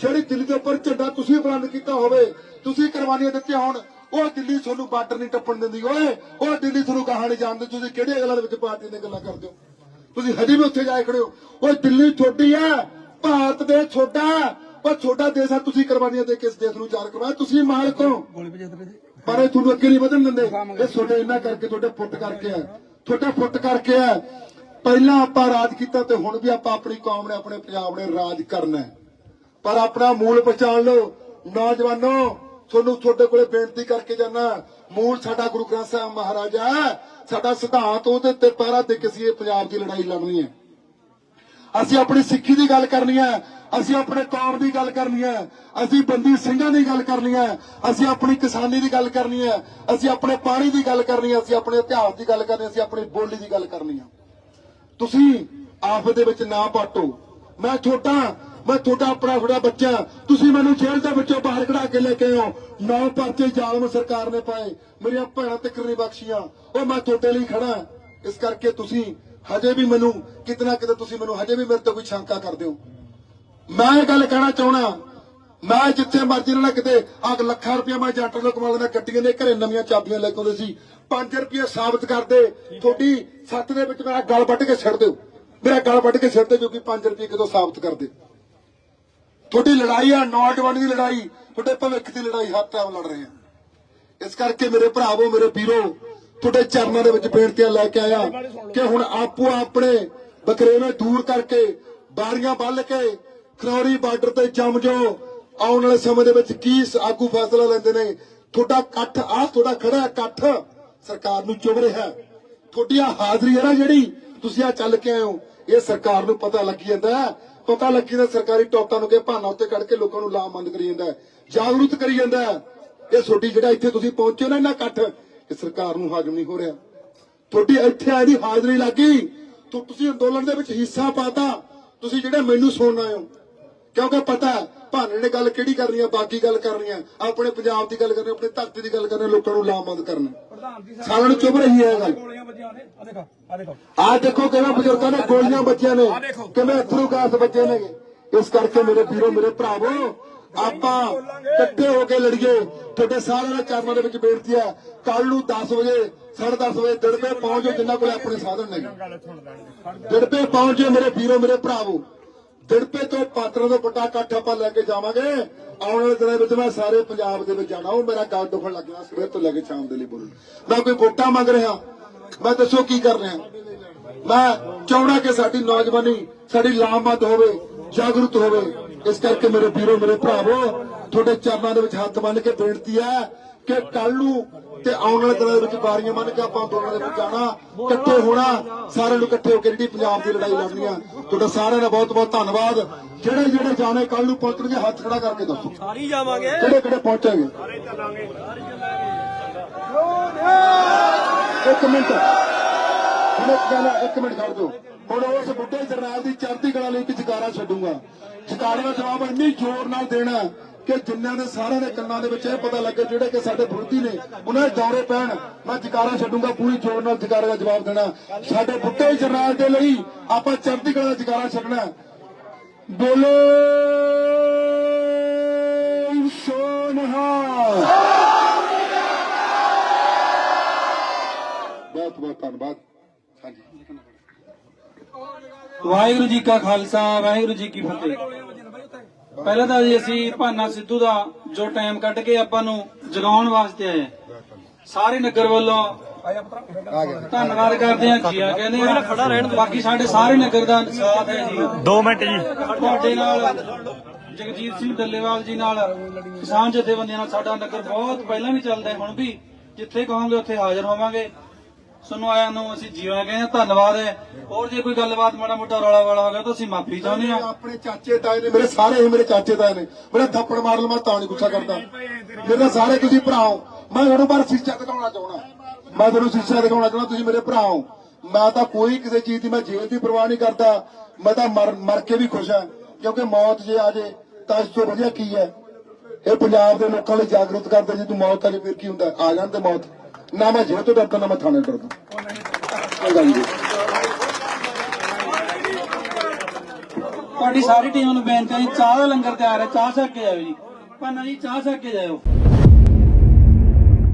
ਜਿਹੜੀ ਦਿੱਲੀ ਦੇ ਉੱਪਰ ਝੰਡਾ ਤੁਸੀਂ ਬੁਲੰਦ ਕੀਤਾ ਹੋਵੇ, ਤੁਸੀਂ ਕੁਰਬਾਨੀਆਂ ਦਿੱਤੀਆਂ ਹੋਣ ਉਹ ਦਿੱਲੀ ਤੁਹਾਨੂੰ ਬਾਰਡਰ ਨਹੀਂ ਟੱਪਣ ਦਿੰਦੀ। ਓਏ ਉਹ ਦਿੱਲੀ ਤੁਹਾਨੂੰ ਕਹਾਣੀ ਜਾਣਦੇ ਤੁਸੀਂ ਕਿਹੜੇ ਗੱਲਾਂ ਦੇ ਵਿੱਚ ਪਾਰਟੀ ਦੀਆਂ ਗੱਲਾਂ ਕਰਦੇ ਹੋ? ਤੁਸੀਂ ਹਜੇ ਵੀ ਉੱਥੇ ਜਾ ਖੜੇ ਹੋ। ਉਹ ਦਿੱਲੀ ਛੋਟੀ ਆ, ਭਾਰਤ ਦੇ ਛੋਟਾ ਉਹ ਛੋਟਾ ਦੇਸ਼ ਆ, ਤੁਸੀਂ ਕੁਰਬਾਨੀਆਂ ਦੇ ਕੇ ਇਸ ਦੇਸ਼ ਨੂੰ ਚਾਰ ਕਰਵਾਇਆ। ਤੁਸੀਂ ਮਾਲਕ ਹੋ। ਪਰ ਇਹ ਤੁਹਾਨੂੰ ਅੱਗੇ ਨਹੀਂ ਵਧਣ ਦਿੰਦੇ। ਇਹ ਤੁਹਾਡੇ ਇਹਨਾਂ ਕਰਕੇ, ਤੁਹਾਡੇ ਪੁੱਟ ਕਰਕੇ ਆ ਤੁਹਾਡੇ ਪੁੱਟ ਕਰਕੇ ਆ ਪਹਿਲਾਂ ਆਪਾਂ ਰਾਜ ਕੀਤਾ ਤੇ ਹੁਣ ਵੀ ਆਪਾਂ ਆਪਣੀ ਕੌਮ ਨੇ, ਆਪਣੇ ਪੰਜਾਬ ਨੇ ਰਾਜ ਕਰਨਾ ਪਰ ਆਪਣਾ ਮੂਲ ਪਛਾਣ ਲਓ। ਨੌਜਵਾਨੋ, ਤੁਹਾਨੂੰ ਤੁਹਾਡੇ ਕੋਲੇ ਬੇਨਤੀ ਕਰਕੇ ਜਾਣਾ ਮੂਲ ਸਾਡਾ ਗੁਰੂ ਗ੍ਰੰਥ ਸਾਹਿਬ ਮਹਾਰਾਜਾ ਹੈ। ਸਾਡਾ ਸਿਧਾਂਤ ਉਹਦੇ ਤੇ ਪਹਿਰਾ ਦੇ ਕੇ ਅਸੀਂ ਇਹ ਪੰਜਾਬ ਦੀ ਲੜਾਈ ਲੜਨੀ ਹੈ। ਅਸੀਂ ਆਪਣੀ ਸਿੱਖੀ ਦੀ ਗੱਲ ਕਰਨੀ ਹੈ। ਅਸੀਂ ਆਪਣੇ ਕੌਮ ਦੀ ਗੱਲ ਕਰਨੀ ਹੈ, ਅਸੀਂ ਬੰਦੀ ਸਿੰਘਾਂ ਦੀ ਗੱਲ ਕਰਨੀ ਹੈ, ਅਸੀਂ ਆਪਣੀ ਕਿਸਾਨੀ ਦੀ ਗੱਲ ਕਰਨੀ ਹੈ, ਅਸੀਂ ਆਪਣੇ ਪਾਣੀ ਦੀ ਗੱਲ ਕਰਨੀ ਹੈ, ਅਸੀਂ ਆਪਣੇ ਇਤਿਹਾਸ ਦੀ ਗੱਲ ਕਰਨੀ ਅਸੀਂ ਆਪਣੀ ਬੋਲੀ ਦੀ ਗੱਲ ਕਰਨੀ ਹੈ। ਤੁਸੀਂ ਆਫਤ ਦੇ ਵਿੱਚ ਨਾ ਪਾਟੋ। ਮੈਂ ਛੋਟਾ, ਮੈਂ ਤੁਹਾਡਾ ਆਪਣਾ ਥੋੜਾ ਬੱਚਾ ਤੁਸੀਂ ਮੈਨੂੰ ਜੇਲ੍ਹ ਦੇ ਵਿੱਚੋਂ ਬਾਹਰ ਕਢਾ ਕੇ ਲੈ ਕੇ ਆਓ ਨੌ ਪਰਚੇ ਜ਼ਾਲਮ ਸਰਕਾਰ ਨੇ ਪਾਏ। ਮੇਰੀਆਂ ਭੈਣਾਂ ਤੱਕ ਕਰਨੀ ਬਖਸ਼ੀਆਂ। ਉਹ ਮੈਂ ਤੁਹਾਡੇ ਲਈ ਖੜਾ ਇਸ ਕਰਕੇ ਤੁਸੀਂ ਹਜੇ ਵੀ ਮੈਨੂੰ, ਕਿਤਨਾ ਕਿਤੇ ਤੁਸੀਂ ਮੈਨੂੰ ਹਜੇ ਵੀ ਮੇਰੇ ਤੋਂ ਕੋਈ ਸ਼ੰਕਾ ਕਰਦੇ ਹੋ ਮੈਂ ਇਹ ਗੱਲ ਕਹਿਣਾ ਚਾਹਣਾ ਮੈਂ ਜਿੱਥੇ ਮਰਜ਼ੀ ਨਾਲ ਕਿਤੇ ਆ ਲੱਖਾਂ ਰੁਪਇਆ ਮੈਂ ਜੱਟ ਨੂੰ ਕਮਾ ਲੈਣਾ ਗੱਡੀਆਂ ਦੇ ਘਰੇ ਨਵੀਆਂ ਚਾਬੀਆਂ ਲੈ ਕੇ ਆਉਂਦੇ ਸੀ। 5 ਰੁਪਏ ਸਾਬਤ ਕਰਦੇ, ਤੁਹਾਡੀ ਸੱਤ ਦੇ ਵਿੱਚ ਮੇਰਾ ਗਲ ਵੱਢ ਕੇ ਛੱਡ ਦਿਓ। ਮੇਰਾ ਗਲ ਵੱਢ ਕੇ ਛੱਡ ਦਿਓ ਕਿਉਂਕਿ 5 ਰੁਪਏ ਕਿਦੋਂ ਸਾਬਤ ਕਰਦੇ। ਤੁਹਾਡੀ ਲੜਾਈ ਆ, ਨੌਜਵਾਨ ਦੀ ਲੜਾਈ, ਤੁਹਾਡੇ ਭਵਿੱਖ ਦੀ ਲੜਾਈ, ਹਰ ਟਾਈਮ ਲੜ ਰਹੇ ਆ। ਇਸ ਕਰਕੇ ਮੇਰੇ ਭਰਾਵੋ, ਮੇਰੇ ਵੀਰੋ, ਤੁਹਾਡੇ ਚਰਨਾਂ ਦੇ ਵਿੱਚ ਬੇਨਤੀਆਂ ਲੈ ਕੇ ਆਇਆ ਕਿ ਹੁਣ ਆਪੋ ਆਪਣੇ ਬਕਰੇਵੇਂ ਦੂਰ ਕਰਕੇ, ਬਾਰੀਆਂ ਬੱਲ ਕੇ ਖਰੌਰੀ ਬਾਰਡਰ ਤੇ ਜੰਮ ਜਾਓ। ਆਉਣ ਵਾਲੇ ਸਮੇਂ ਦੇ ਵਿੱਚ ਕੀ ਆਗੂ ਫੈਸਲਾ ਲੈਂਦੇ ਨੇ? ਤੁਹਾਡਾ ਇਕੱਠ ਆ ਤੁਹਾਡਾ ਖੜਾ ਇਕੱਠ ਸਰਕਾਰ ਨੂੰ ਚੁਭ ਰਿਹਾ ਤੁਹਾਡੀ ਆਹ ਹਾਜ਼ਰੀ ਹੈ ਨਾ ਜਿਹੜੀ ਤੁਸੀਂ ਆ ਚੱਲ ਕੇ ਆਏ ਇਹ ਸਰਕਾਰ ਨੂੰ ਪਤਾ ਲੱਗੀ ਜਾਂਦਾ ਪਤਾ ਲੱਗੀ ਜਾਂਦਾ ਸਰਕਾਰੀ ਟੋਕਾਂ ਨੂੰ ਕਿ ਭਾਨਾ ਉੱਤੇ ਕੱਢ ਕੇ ਲੋਕਾਂ ਨੂੰ ਲਾਮਬੰਦ ਕਰੀ ਜਾਂਦਾ ਜਾਗਰੂਕ ਕਰੀ ਜਾਂਦਾ ਹੈ। ਇਹ ਤੁਹਾਡੀ ਜਿਹੜਾ ਇੱਥੇ ਤੁਸੀਂ ਪਹੁੰਚੇ ਨਾ ਇਹਨਾਂ ਇਕੱਠ, ਇਹ ਸਰਕਾਰ ਨੂੰ ਹਾਜ਼ਮ ਨਹੀਂ ਹੋ ਰਿਹਾ। ਤੁਹਾਡੀ ਇੱਥੇ ਆਏ ਦੀ ਹਾਜ਼ਰੀ ਲੱਗੀ ਤੋ ਤੁਸੀਂ ਅੰਦੋਲਨ ਦੇ ਵਿੱਚ ਹਿੱਸਾ ਪਾਤਾ। ਤੁਸੀਂ ਜਿਹੜੇ ਮੈਨੂੰ ਸੁਣਨਾ ਆਇਓ ਕਿਉਂਕਿ ਪਤਾ ਭਾਨੇ ਨੇ ਗੱਲ ਕਿਹੜੀ ਕਰਨੀ ਹੈ ਬਾਕੀ ਗੱਲ ਕਰਨੀ ਹੈ ਆਪਣੇ ਪੰਜਾਬ ਦੀ ਗੱਲ ਕਰਨੀ ਆਪਣੀ ਧਰਤੀ ਦੀ ਗੱਲ ਕਰਨੀ ਲੋਕਾਂ ਨੂੰ ਲਾਮਬੰਦ ਕਰਨਾ। ਸਾਰਿਆਂ ਨੂੰ ਚੁੱਭ ਰਹੀ ਹੈ ਇਹ ਗੱਲ। ਆ ਦੇਖੋ ਆ ਆ ਕਿਵੇਂ ਬਜ਼ੁਰਗਾਂ ਨੇ ਗੋਲੀਆਂ ਬੱਚਿਆਂ ਨੇ। ਕਿਵੇਂ ਅਥਰੂ ਗੈਸ ਬੱਚੇ ਨੇ। ਇਸ ਕਰਕੇ ਮੇਰੇ ਵੀਰੋ ਮੇਰੇ ਭਰਾਵੋ ਆਪਾਂ ਇਕੱਠੇ ਹੋ ਕੇ ਲੜੀਏ। ਤੁਹਾਡੇ ਸਾਰਿਆਂ ਦੇ ਚਰਨਾਂ ਦੇ ਵਿੱਚ ਬੇਨਤੀ ਹੈ ਕੱਲ ਨੂੰ 10 ਵਜੇ 10:30 ਵਜੇ ਦਿੜਪੇ ਪਹੁੰਚੋ ਜਿੰਨਾ ਕੋਲ ਆਪਣੇ ਸਾਧਨ ਨੇ। ਦਿੜਪੇ ਪਹੁੰਚੇ ਮੇਰੇ ਵੀਰੋ ਮੇਰੇ ਭਰਾਵੋ। ਦਿੜਪੇ ਤੋਂ ਪਾਤਰਾਂ ਤੋਂ ਵੱਡਾ ਇਕੱਠ ਆਪਾਂ ਲੈ ਕੇ ਜਾਵਾਂਗੇ। ਆਉਣ ਵਾਲੇ ਦਿਨਾਂ ਵਿੱਚ ਮੈਂ ਸਾਰੇ ਪੰਜਾਬ ਦੇ ਵਿੱਚ ਜਾਣਾ। ਉਹ ਮੇਰਾ ਗੱਲ ਦੁਖਣ ਲੱਗਿਆ ਸਵੇਰ ਤੋਂ ਲੈ ਕੇ ਸ਼ਾਮ ਦੇ ਲਈ ਬੋਲਣ। ਮੈਂ ਕੋਈ ਵੋਟਾਂ ਮੰਗ ਰਿਹਾ। ਮੈਂ ਦੱਸੋ ਕੀ ਕਰ ਰਿਹਾ। ਮੈਂ ਚਾਹੁੰਦਾ ਕਿ ਸਾਡੀ ਨੌਜਵਾਨੀ, ਸਾਡੀ ਲਾਮਬੰਦ ਹੋਵੇ, ਜਾਗਰੂਕ ਹੋਵੇ। ਇਸ ਕਰਕੇ ਮੇਰੇ ਵੀਰੋ, ਮੇਰੇ ਭਰਾਵੋ, ਤੁਹਾਡੇ ਚਰਨਾਂ ਦੇ ਵਿੱਚ ਹੱਥ ਬੰਨ੍ਹ ਕੇ ਬੇਨਤੀ ਹੈ ਕਿ ਕੱਲ ਨੂੰ ਤੇ ਆਉਣ ਵਾਲੇ ਦਿਨਾਂ ਦੇ ਵਿੱਚ ਬਾਰੀਆਂ ਮੰਨ ਕੇ ਆਪਾਂ ਅੰਦੋਲਨ ਦੇ ਵਿੱਚ ਜਾਣਾ ਇਕੱਠੇ ਹੋਣਾ ਸਾਰਿਆਂ ਨੂੰ ਇਕੱਠੇ ਹੋ ਕੇ ਜਿਹੜੀ ਪੰਜਾਬ ਦੀ ਲੜਾਈ ਲੜਨੀ ਆ। ਤੁਹਾਡਾ ਸਾਰਿਆਂ ਦਾ ਬਹੁਤ ਬਹੁਤ ਧੰਨਵਾਦ। ਜਿਹੜੇ ਜਿਹੜੇ ਜਾਣੇ ਕੱਲ ਨੂੰ ਪਹੁੰਚਣਗੇ ਹੱਥ ਖੜਾ ਕਰਕੇ ਦੱਸੋ। ਸਾਰੀ ਜਾਵਾਂਗੇ। ਕਿਹੜੇ ਕਿਹੜੇ ਪਹੁੰਚਾਂਗੇ? ਇੱਕ ਮਿੰਟ। ਹੁਣ ਇੱਕ ਗੱਲ ਇੱਕ ਮਿੰਟ ਖੜ ਜਾਓ। ਹੁਣ ਉਸ ਬੁੱਢੇ ਜਰਨੈਲ ਦੀ ਚੜ੍ਹਦੀ ਕਲਾ ਲਈ ਇੱਕ ਜਕਾਰਾ ਛੱਡੂਗਾ। ਜਕਾਰੇ ਦਾ ਜਵਾਬ ਇੰਨੀ ਜ਼ੋਰ ਨਾਲ ਦੇਣਾ। ਕਿ ਜਿੰਨਿਆਂ ਦੇ ਸਾਰਿਆਂ ਦੇ ਕੰਨਾਂ ਦੇ ਵਿੱਚ ਇਹ ਪਤਾ ਲੱਗੇ ਜਿਹੜੇ ਕਿ ਸਾਡੇ ਵਿਰੋਧੀ ਨੇ, ਉਹਨਾਂ ਦੇ ਦੌਰੇ ਪੈਣ, ਮੈਂ ਜਕਾਰਾ ਛੱਡੂਗਾ, ਪੂਰੀ ਜ਼ੋਰ ਨਾਲ ਜਕਾਰੇ ਦਾ ਜਵਾਬ ਦੇਣਾ। ਸਾਡੇ ਬੁੱਢੇ ਜਰਨੈਲ ਦੇ ਲਈ ਆਪਾਂ ਚੜ੍ਹਦੀ ਕਲਾ ਦਾ ਜਕਾਰਾ ਛੱਡਣਾ ਬੋਲੋ, ਸੋਨਹਾ। ਬਹੁਤ ਬਹੁਤ ਧੰਨਵਾਦ। ਹਾਂਜੀ। ਵਾਹਿਗੁਰੂ ਜੀ ਕਾ ਖਾਲਸਾ, ਵਾਹਿਗੁਰੂ ਜੀ ਕੀ ਫਤਿਹ। ਪਹਿਲਾਂ ਤਾਂ ਜੀ ਅਸੀਂ ਭਾਨਾ ਸਿੱਧੂ ਦਾ ਜੋ ਟਾਈਮ ਕੱਢ ਕੇ ਆਪਾਂ ਨੂੰ ਜਗਾਉਣ ਵਾਸਤੇ ਆਏ। ਸਾਰੇ ਨਗਰ ਵੱਲੋਂ ਧੰਨਵਾਦ ਕਰਦੇ ਹਾਂ ਜੀ ਆ ਕਹਿੰਦੇ ਆ ਖੜਾ ਰਹਿਣ ਬਾਕੀ ਸਾਡੇ ਸਾਰੇ ਨਗਰ ਦਾ ਸਾਥ ਹੈ ਜੀ। 2 ਮਿੰਟ ਜੀ। ਤੁਹਾਡੇ ਨਾਲ ਜਗਜੀਤ ਸਿੰਘ ਡੱਲੇਵਾਲ ਜੀ ਨਾਲ ਕਿਸਾਨ ਜਥੇਬੰਦੀਆਂ ਨਾਲ ਸਾਡਾ ਨਗਰ ਬਹੁਤ ਪਹਿਲਾਂ ਵੀ ਚੱਲਦਾ ਹੈ। ਹੁਣ ਵੀ ਜਿੱਥੇ ਕਹੋਗੇ ਉੱਥੇ ਹਾਜ਼ਰ ਹੋਵਾਂਗੇ। ਤੁਹਾਨੂੰ ਆਇਆਂ ਨੂੰ ਅਸੀਂ ਜੀਵਾਂ ਕਹਿੰਦੇ ਹਾਂ, ਧੰਨਵਾਦ ਹੈ। ਹੋਰ ਜੇ ਕੋਈ ਗੱਲਬਾਤ ਮਾੜਾ ਮੋਟਾ ਰੌਲਾ ਵਾਲਾ ਹੋ ਗਿਆ ਤਾਂ ਅਸੀਂ ਮਾਫੀ ਚਾਹੁੰਦੇ ਹਾਂ। ਆਪਣੇ ਚਾਚੇ ਤਾਏ ਨੇ, ਮੇਰੇ ਸਾਰੇ ਹੀ ਮੇਰੇ ਚਾਚੇ ਤਾਏ ਨੇ। ਮੇਰਾ ਥੱਪੜ ਮਾਰ ਲਵਾਂ ਤਾਂ ਨਹੀਂ ਗੁੱਸਾ ਕਰਦਾ। ਮੇਰੇ ਤਾਂ ਸਾਰੇ ਤੁਸੀਂ ਭਰਾ ਹੋ। ਮੈਂ ਤੁਹਾਨੂੰ ਪਰ ਸਿੱਖਿਆ ਦਿਖਾਉਣਾ ਚਾਹਣਾ ਮੈਂ ਤੁਹਾਨੂੰ ਸਿੱਖਿਆ ਦਿਖਾਉਣਾ ਚਾਹਣਾ ਤੁਸੀਂ ਮੇਰੇ ਭਰਾ ਹੋ। ਮੈਂ ਤਾਂ ਕੋਈ ਕਿਸੇ ਚੀਜ਼ ਦੀ ਮੈਂ ਜੇਲ੍ਹ ਦੀ ਪਰਵਾਹ ਨਹੀਂ ਕਰਦਾ। ਮੈਂ ਤਾਂ ਮਰ ਮਰ ਕੇ ਵੀ ਖੁਸ਼ ਹਾਂ। ਕਿਉਂਕਿ ਮੌਤ ਜੇ ਆ ਜੇ, ਤਾਂ ਇਸ ਤੋਂ ਵਧੀਆ ਕੀ ਹੈ? ਇਹ ਪੰਜਾਬ ਦੇ ਲੋਕਾਂ ਲਈ ਜਾਗਰੂਕ ਕਰਦੇ, ਜੇ ਤੂੰ ਮੌਤ ਆ ਜੇ ਫਿਰ ਕੀ ਹੁੰਦਾ? ਆ ਜਾਣ ਤੇ ਮੌਤ। ਨਾ ਮੈਂ ਜੇਲ੍ਹ ਤੋਂ ਡਰਦਾ ਨਾ ਮੈਂ ਥਾਣੇ ਡਰਦਾ ਤੁਹਾਡੀ ਸਾਰੀ ਟੀਮ ਨੂੰ ਬੇਨਤੀ ਹੈ ਜੀ, ਚਾਹ ਦਾ ਲੰਗਰ ਤਿਆਰ ਹੈ ਚਾਹ ਛਕ ਕੇ ਜਾਓ ਜੀ। ਭਾਨਾ ਜੀ ਚਾਹ ਛਕ ਕੇ ਜਾਓ